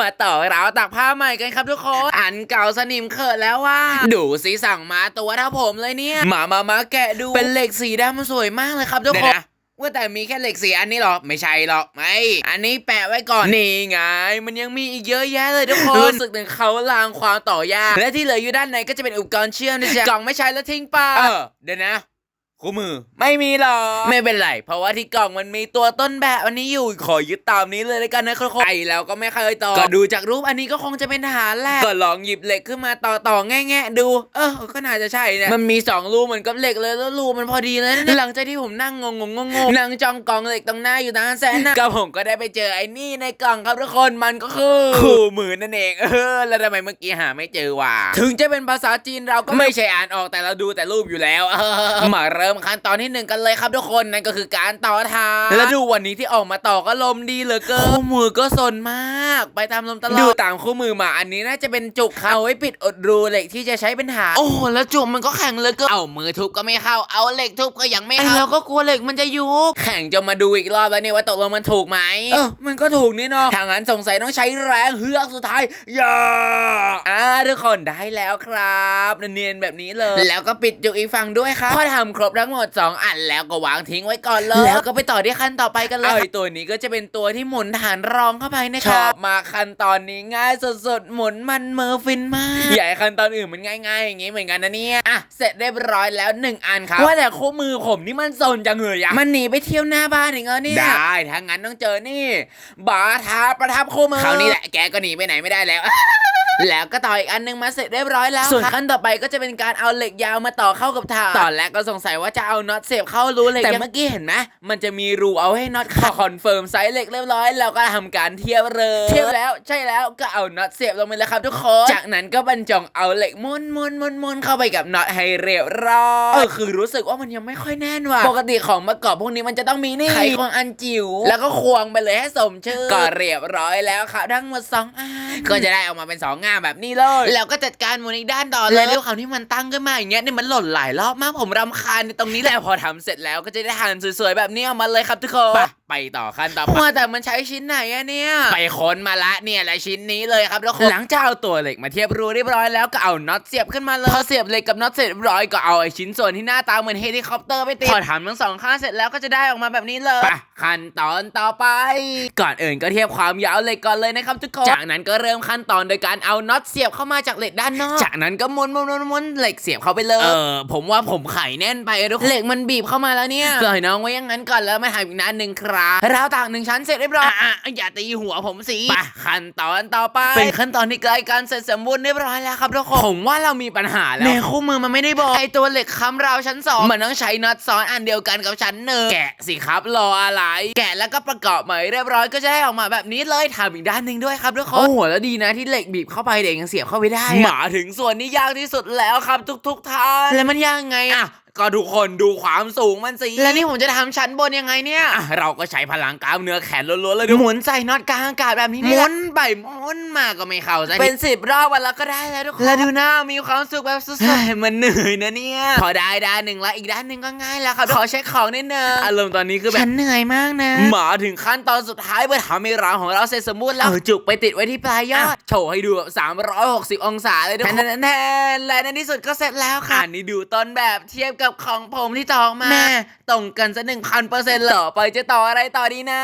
มาต่อราวตากผ้าใหม่กันครับทุกคน อันเก่าสนิมเขิดแล้วว่า ดูสีสั่งมาตัวเท่าผมเลยเนี่ย มามามาแกะดู เป็นเหล็กสีดำมันสวยมากเลยครับทุกคนว่าแต่มีแค่เหล็กสีอันนี้เหรอ ไม่ใช่หรอกไม่ อันนี้แปะไว้ก่อน นี่ไง มันยังมีอีกเยอะแยะเลยทุกคนรู้สึกถึงเขาลางความต่อยากและที่เหลืออยู่ด้านในก็จะเป็นอุปกรณ์เชื่อมนะจ๊ะกล่องไม่ใช้แล้วทิ้งไปเออเดี๋ยวนะ คู่มือ ไม่มีหรอไม่เป็นไร เพราะว่าที่กล่องมันมีตัวต้นแบบอันนี้อยู่ ขอยึดตามนี้เลยแล้วกันนะครับไอแล้วก็ไม่เคยต่อ ก็ดูจากรูปอันนี้ก็คงจะเป็นทหารแหละ ก็ลองหยิบเหล็กขึ้นมาต่อต่อแง่แง่ๆดู เออ ก็น่าจะใช่เนี่ยมันมีสองรูเหมือนกับเหล็กเลยแล้วรูมันพอดีเลยนะหลังจากที่ผมนั่งงงงงงงนั่งจ้องกล่องเหล็กตรงหน้าอยู่นานแสนนะก็ผมก็ได้ไปเจอไอ้นี่ในกล่องครับทุกคน มันก็คือคู่มือนั่นเอง เออ แล้วทำไมเมื่อกี้หาไม่เจอวะ ถึงจะเป็นภาษาจีนเราก็ไม่ใช่อ่านออกแต่เราดูแต่รูปอยู่แล้วเออมาเริ่มขั้นตอนที่หนึ่งกันเลยครับทุกคนนั่นก็คือการต่อทางแล้วดูวันนี้ที่ออกมาต่อก็ลมดีเหลือเกินคู่มือก็สนมาก ไปตามลมตลอดดูตามคู่มือมาอันนี้น่าจะเป็นจุกครับเอาไว้ปิดอดรูเหล็กที่จะใช้เป็นฐานโอ้โหแล้วจุกมันก็แข็งเหลยก็เอามือทุบก็ไม่เข้าเอาเหล็กทุบก็ยังไม่เข้าเราก็กลัวเหล็กมันจะยุบแข่งจะมาดูอีกรอบแล้วเนี่ยว่าตกลงมันถูกไหมเออมันก็ถูกนี่เนาะทางนั้นสงสัยต้องใช้แรงเฮือกสุดท้ายอย่าอ่าทุกคนได้แล้วครับเนียนๆแบบนี้เลย แล้วก็ปิดจุกอีกฝั่งด้วยครับพอทำครบทั้งหมด 2 อันแล้วก็วางทิ้งไว้ก่อนเลยแล้วก็ไปต่อที่ขั้นต่อไปกันเลยไอตัวนี้ก็จะเป็นตัวที่หมุนฐานรองเข้าไปนะครับชอบมาขั้นตอนนี้ง่ายสุดๆหมุนมันเมอร์ฟินมากใหญ่ขั้นตอนอื่นมันง่ายๆอย่างงี้เหมือนกันนะเนี่ยอะเสร็จเรียบร้อยแล้วหนึ่งอันครับว่าแต่คู่มือผมนี่มันสนจังเลยอะมันหนีไปเที่ยวหน้าบ้านอีกแล้วเนี่ยได้ถ้างั้นต้องเจอนี่บาทาประทับคู่มือคราวนี้แหละแกก็หนีไปไหนไม่ได้แล้ว แล้วก็ต่ออีกอันนึงมาเสร็จเรียบร้อยแล้วส่วนขั้นต่อไปก็จะเป็นการเอาเหล็กยาวมาต่อเข้ากับฐานตอนแรกก็สงสัยว่าจะเอาน็อตเสียบเข้ารูเหล็กแต่เมื่อกี้เห็นไหมมันจะมีรูเอาให้น็อตเข้าคอนเฟิร์มไซส์เหล็กเรียบร้อยแล้วก็ทำการเทียบเลยเทียบแล้วใช่แล้วก็เอาน็อตเสียบลงไปเลยครับทุกคนจากนั้นก็บรรจงเอาเหล็กม้วนม้วนม้วนม้วนเข้าไปกับน็อตให้เรียบร้อยเออคือรู้สึกว่ามันยังไม่ค่อยแน่นว่ะปกติของประกอบพวกนี้มันจะต้องมีนี่ไขควงอันจิ๋วแล้วก็ควงไปเลยให้สมชื่อก็เรียบร้อยแล้วครับทั้งหมดสองอันก็จะได้ออกมาเป็นสองงานแบบนี้เลย แล้วก็จัดการหมุนอีกด้านต่อเลยแล้วความที่มันตั้งขึ้นมาอย่างเงี้ยเนี่ยมันหล่นหลายรอบมากผมรำคาญในตรงนี้แหละพอทำเสร็จแล้วก็จะได้ทานสวยๆแบบนี้ออกมาเลยครับทุกคนไปไปต่อขั้นต่อไปว่าแต่มันใช้ชิ้นไหนอะเนี่ย ไปค้นมาละเนี่ยแหละชิ้นนี้เลยครับทุกคนหลังจากเอาตัวเหล็กมาเทียบรูเรียบร้อยแล้วก็เอาน็อตเสียบขึ้นมาเลยพอเสียบเหล็กกับน็อตเสร็จเรียบร้อยก็เอาไอ้ชิ้นส่วนที่หน้าตาเหมือนเฮลิคอปเตอร์ไปติดพอทำทั้งสองข้างเสร็จแล้วก็จะได้ออกมาแบบนี้เลยไปขั้นตอนต่อไป ก่อนอื่นก็เทียบความยาวเหล็กก่อนเลยนะครับทุกคนจากนั้นก็เริ่มขั้นตอนโดยการเอาน็อตเสียบเข้ามาจากเหล็กด้านนอก จากนั้นก็ม้วนม้วนม้วนม้วนเหล็กเสียบเข้าไปเลยเออผมว่าผมไข่แน่นไปทุกคนเหล็กมันบีบเข้ามาแล้วเนี่ยปล่อยน้องไว้อย่างนั้นก่อนแล้วมาทำอีกนัดหนึ่งครับราวตากหนึ่งชั้นเสร็จเรียบร้อยอะอะอย่าตีหัวผมสิไปขั้นตอนต่อไป เป็นขั้นตอนที่ใกล้การเสร็จสมบูรณ์เรียบร้อยแล้วครับทุกคนผมว่าเรามีปัญหาแล้วในคู่มือมันไม่ได้บอกไอตัวเหล็กค้ำราวชั้นสองมันต้องใช้น็อตซ้อนอันเดียวกันกับชั้นหนึ่งแกะสิครับรออะไร แกะแล้วก็ประกอบใหม่เรียบร้อยก็จะได้ออกมาแบบนี้เลยทำอีกด้านหนึ่งด้วยครับทุกคนโอ้โหแล้วดีนะที่เหล็กบีบเข้าไปเด็กยังเสียบเข้าไปได้อะมาถึงส่วนนี้ยากที่สุดแล้วครับทุก ๆท่านแล้วมันยากไงอะ ก็ทุกคนดูความสูงมันสิแล้วนี่ผมจะทำชั้นบนยังไงเนี่ยอะเราก็ใช้พลังกล้ามเนื้อแขนล้วนๆเลยดูหมุนใส่น็อตกลางอากาศแบบนี้หมุน ไปหมุนมาก็ไม่เข้าใจเป็นสิบรอบวันละก็ได้แล้วทุกคนแล้วดูหน้ามีความสุขแบบสุดๆมันเหนื่อยนะเนี่ยพอได้ด้านหนึ่งแล้วอีกด้านหนึ่งก็ง่ายแล้วครับขอเช็คของนิดนึงอารมณ์ตอนนี้คือแบบฉันเหนื่อยมากนะมาถึงขั้นตอนสุดท้ายเพื่อทำให้ร้านของเราเสร็จสมบูรณ์แล้วเอาจุกไปติดไว้ที่ปลายยอดโชว์ให้ดูแบบ 360 องศาเลยทุกคนแทนๆและในที่สุดก็เสร็จแล้วค่ะอันนี้ดูต้นแบบเทียบกับของผมที่ต่อมาแม่ตรงกันซะหนึ่งพันเปอร์เซ็นต์เหรอไปจะต่ออะไรต่อดีนะ